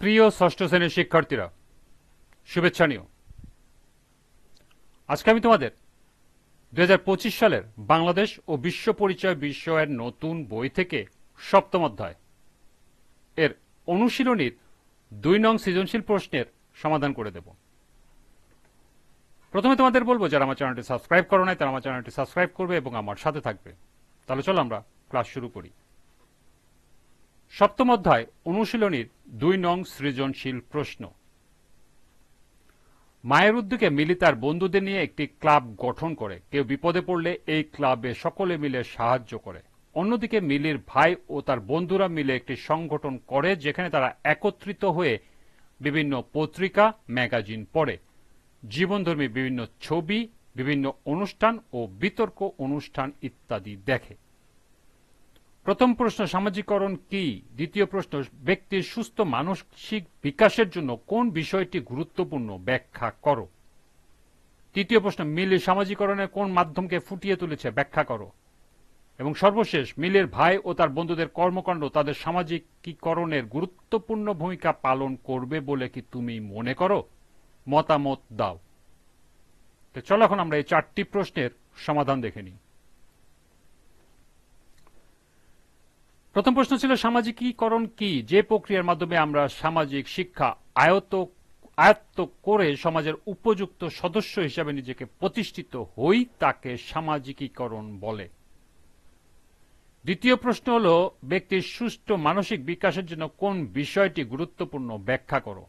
প্রিয় ষষ্ঠ শ্রেণির শিক্ষার্থীরা, শুভেচ্ছা নিও। আজকে আমি তোমাদের দু হাজার পঁচিশ সালের বাংলাদেশ ও বিশ্ব পরিচয় বিষয়ের নতুন বই থেকে সপ্তম অধ্যায় এর অনুশীলনীর দুই নং সৃজনশীল প্রশ্নের সমাধান করে দেব। প্রথমে তোমাদের বলব, যারা আমার চ্যানেলটি সাবস্ক্রাইব করো নাই, তারা আমার চ্যানেলটি সাবস্ক্রাইব করবে এবং আমার সাথে থাকবে। তাহলে চলো আমরা ক্লাস শুরু করি। সপ্তম অধ্যায়, অনুশীলনীর দুই নং সৃজনশীল প্রশ্ন। মায়ের উদ্যোগে মিলি তার বন্ধুদের নিয়ে একটি ক্লাব গঠন করে। কেউ বিপদে পড়লে এই ক্লাবে সকলে মিলে সাহায্য করে। অন্যদিকে মিলির ভাই ও তার বন্ধুরা মিলে একটি সংগঠন করে, যেখানে তারা একত্রিত হয়ে বিভিন্ন পত্রিকা, ম্যাগাজিন পড়ে। জীবনধর্মী বিভিন্ন ছবি, বিভিন্ন অনুষ্ঠান ও বিতর্ক অনুষ্ঠান ইত্যাদি দেখে। প্রথম প্রশ্ন সামাজিকরণ কি? দ্বিতীয় প্রশ্ন ব্যক্তির সুস্থ মানসিক বিকাশের জন্য কোন বিষয়টি গুরুত্বপূর্ণ? ব্যাখ্যা করো। তৃতীয় প্রশ্ন মিলের সামাজিকরণের কোন মাধ্যমকে ফুটিয়ে তুলেছে? ব্যাখ্যা করো। এবং সর্বশেষ, মিলের ভাই ও তার বন্ধুদের কর্মকাণ্ড তাদের সামাজিকীকরণের গুরুত্বপূর্ণ ভূমিকা পালন করবে বলে কি তুমি মনে করো? মতামত দাও। চলো এখন আমরা এই চারটি প্রশ্নের সমাধান দেখে নিই। প্রথম প্রশ্ন ছিল, সামাজিকীকরণ কি? যে প্রক্রিয়ার মাধ্যমে আমরা সামাজিক শিক্ষা আয়ত আয়ত্ত করে সমাজের উপযুক্ত সদস্য হিসাবে নিজেকে প্রতিষ্ঠিত হই, তাকে সামাজিকীকরণ বলে। দ্বিতীয় প্রশ্ন হল, ব্যক্তির সুষ্ঠু মানসিক বিকাশের জন্য কোন বিষয়টি গুরুত্বপূর্ণ ব্যাখ্যা করো?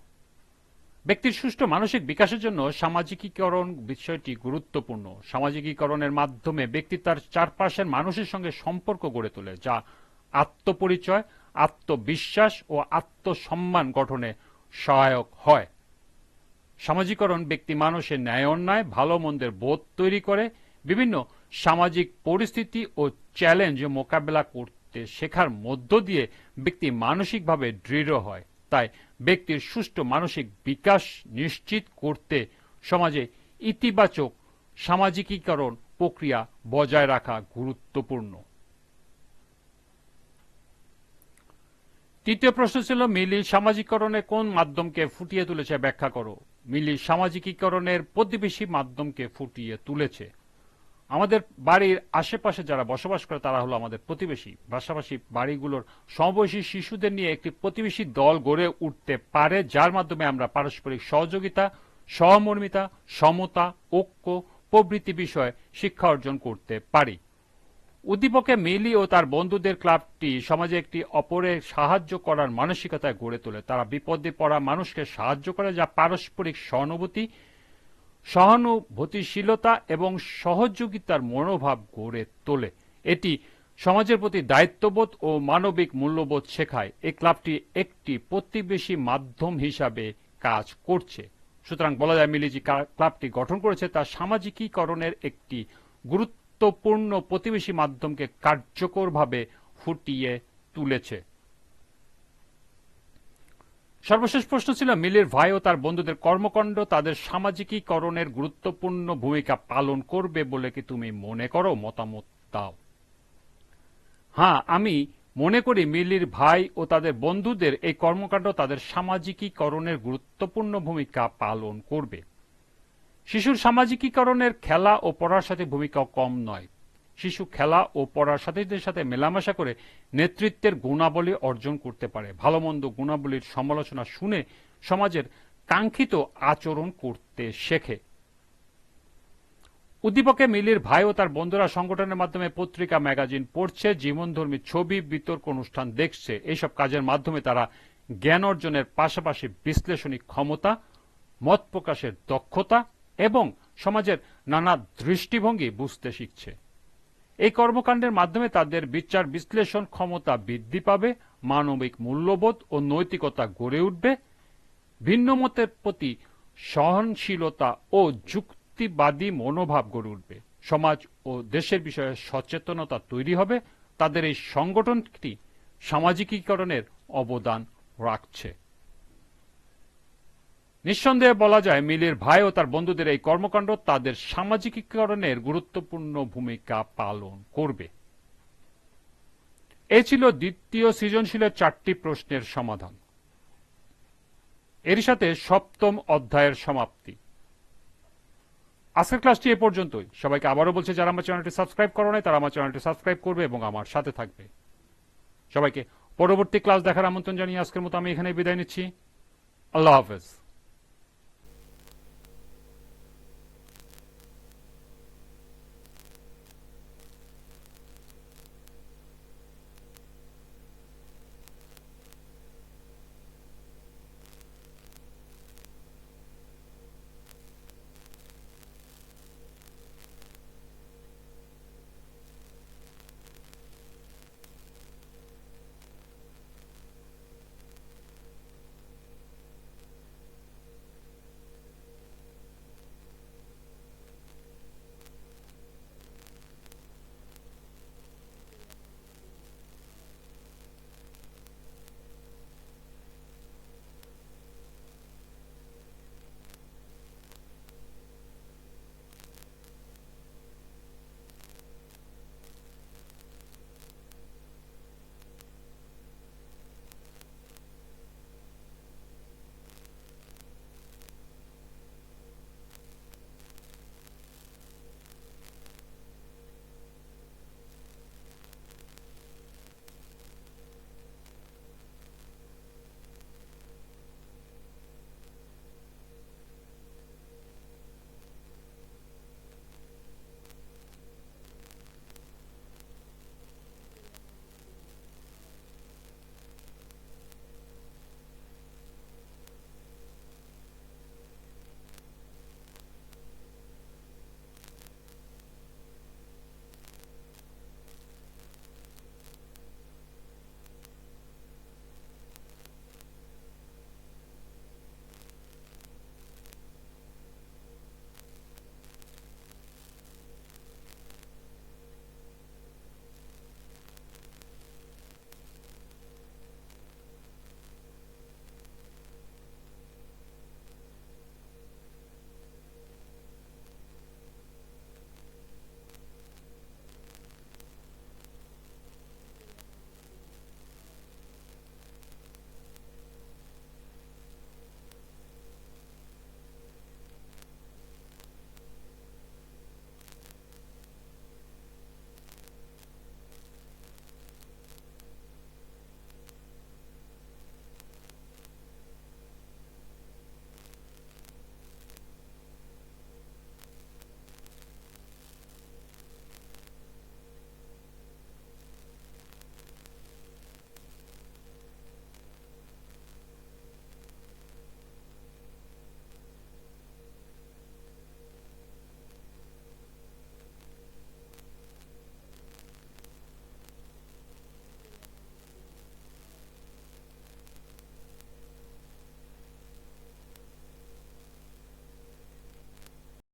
ব্যক্তির সুষ্ঠু মানসিক বিকাশের জন্য সামাজিকীকরণ বিষয়টি গুরুত্বপূর্ণ। সামাজিকীকরণের মাধ্যমে ব্যক্তি তার চারপাশের মানুষের সঙ্গে সম্পর্ক গড়ে তোলে, যা আত্মপরিচয়, আত্মবিশ্বাস ও আত্মসম্মান গঠনে সহায়ক হয়। সামাজিকরণ ব্যক্তি মানুষের ন্যায় অন্যায়, ভালো মন্দের বোধ তৈরি করে, বিভিন্ন সামাজিক পরিস্থিতি ও চ্যালেঞ্জ মোকাবেলা করতে শেখার মধ্য দিয়ে ব্যক্তি মানসিকভাবে দৃঢ় হয়। তাই ব্যক্তির সুষ্ঠু মানসিক বিকাশ নিশ্চিত করতে সমাজে ইতিবাচক সামাজিকীকরণ প্রক্রিয়া বজায় রাখা গুরুত্বপূর্ণ। তৃতীয় প্রশ্ন ছিল, মিলি সামাজিকরণে কোন মাধ্যমকে ফুটিয়ে তুলেছে ব্যাখ্যা করো? মিলি সামাজিকীকরণের প্রতিবেশী মাধ্যমকে ফুটিয়ে তুলেছে। আমাদের বাড়ির আশেপাশে যারা বসবাস করে, তারা হলো আমাদের প্রতিবেশী। পাশাপাশি বাড়িগুলোর সমবয়সী শিশুদের নিয়ে একটি প্রতিবেশী দল গড়ে উঠতে পারে, যার মাধ্যমে আমরা পারস্পরিক সহযোগিতা, সহমর্মিতা, সমতা, ঐক্য প্রভৃতি বিষয়ে শিক্ষা অর্জন করতে পারি। উদ্দীপকে মিলি ও তার বন্ধুদের ক্লাবটি সমাজে একটি অপরের সাহায্য করার মানসিকতায় গড়ে তোলে। তারা বিপদে পড়া মানুষকে সাহায্য করে, যা পারস্পরিক সহানুভূতি, সহানুভূতিশীলতা এবং সহযোগিতার মনোভাব গড়ে তোলে। এটি সমাজের প্রতি দায়িত্ববোধ ও মানবিক মূল্যবোধ শেখায়। এই ক্লাবটি একটি প্রতিবেশী মাধ্যম হিসাবে কাজ করছে। সুতরাং বলা যায় মিলি যে ক্লাবটি গঠন করেছে তা সামাজিকীকরণের একটি গুরুত্বপূর্ণ প্রতিবেশী মাধ্যমকে কার্যকরভাবে ফুটিয়ে তুলেছে। সর্বশেষ প্রশ্ন ছিল, মিলির ভাই ও তার বন্ধুদের কর্মকাণ্ড তাদের সামাজিকীকরণের গুরুত্বপূর্ণ ভূমিকা পালন করবে বলে কি তুমি মনে করো, মতামত দাও? হ্যাঁ আমি মনে করি মিলির ভাই ও তাদের বন্ধুদের এই কর্মকাণ্ড তাদের সামাজিকীকরণের গুরুত্বপূর্ণ ভূমিকা পালন করবে। শিশুর সামাজিকীকরণের খেলা ও পড়ার সাথে ভূমিকাও কম নয়। শিশু খেলা ও পড়ার সাথীদের সাথে মেলামেশা করে নেতৃত্বের গুণাবলী অর্জন করতে পারে। ভালো মন্দ গুণাবলীর সমালোচনা শুনে সমাজের কাঙ্ক্ষিত আচরণ করতে শেখে। উদ্দীপকে মিলির ভাই ও তার বন্ধুরা সংগঠনের মাধ্যমে পত্রিকা ম্যাগাজিন পড়ছে, জীবনধর্মী ছবি, বিতর্ক অনুষ্ঠান দেখছে। এইসব কাজের মাধ্যমে তারা জ্ঞান অর্জনের পাশাপাশি বিশ্লেষণী ক্ষমতা, মত প্রকাশের দক্ষতা এবং সমাজের নানা দৃষ্টিভঙ্গি বুঝতে শিখছে। এই কর্মকাণ্ডের মাধ্যমে তাদের বিচার বিশ্লেষণ ক্ষমতা বৃদ্ধি পাবে, মানবিক মূল্যবোধ ও নৈতিকতা গড়ে উঠবে ভিন্নমতের প্রতি সহনশীলতা ও যুক্তিবাদী মনোভাব গড়ে উঠবে। সমাজ ও দেশের বিষয়ে সচেতনতা তৈরি হবে, তাদের এই সংগঠনটি সামাজিকীকরণের অবদান রাখছে। নিঃসন্দেহে বলা যায়, মিলির ভাই ও তার বন্ধুদের এই কর্মকাণ্ড তাদের সামাজিকীকরণের গুরুত্বপূর্ণ ভূমিকা পালন করবে। এ ছিল দ্বিতীয় সৃজনশীলের চারটি প্রশ্নের সমাধান। এর সাথে সপ্তম অধ্যায়ের সমাপ্তি। আজকের ক্লাসটি এ পর্যন্তই। সবাইকে আবারও বলছে, যারা আমার চ্যানেলটি সাবস্ক্রাইব করো নাই, তারা আমার চ্যানেলটি সাবস্ক্রাইব করবে এবং আমার সাথে থাকবে। সবাইকে পরবর্তী ক্লাস দেখার আমন্ত্রণ জানিয়ে আজকের মতো আমি এখানে বিদায় নিচ্ছি। আল্লাহ হাফেজ।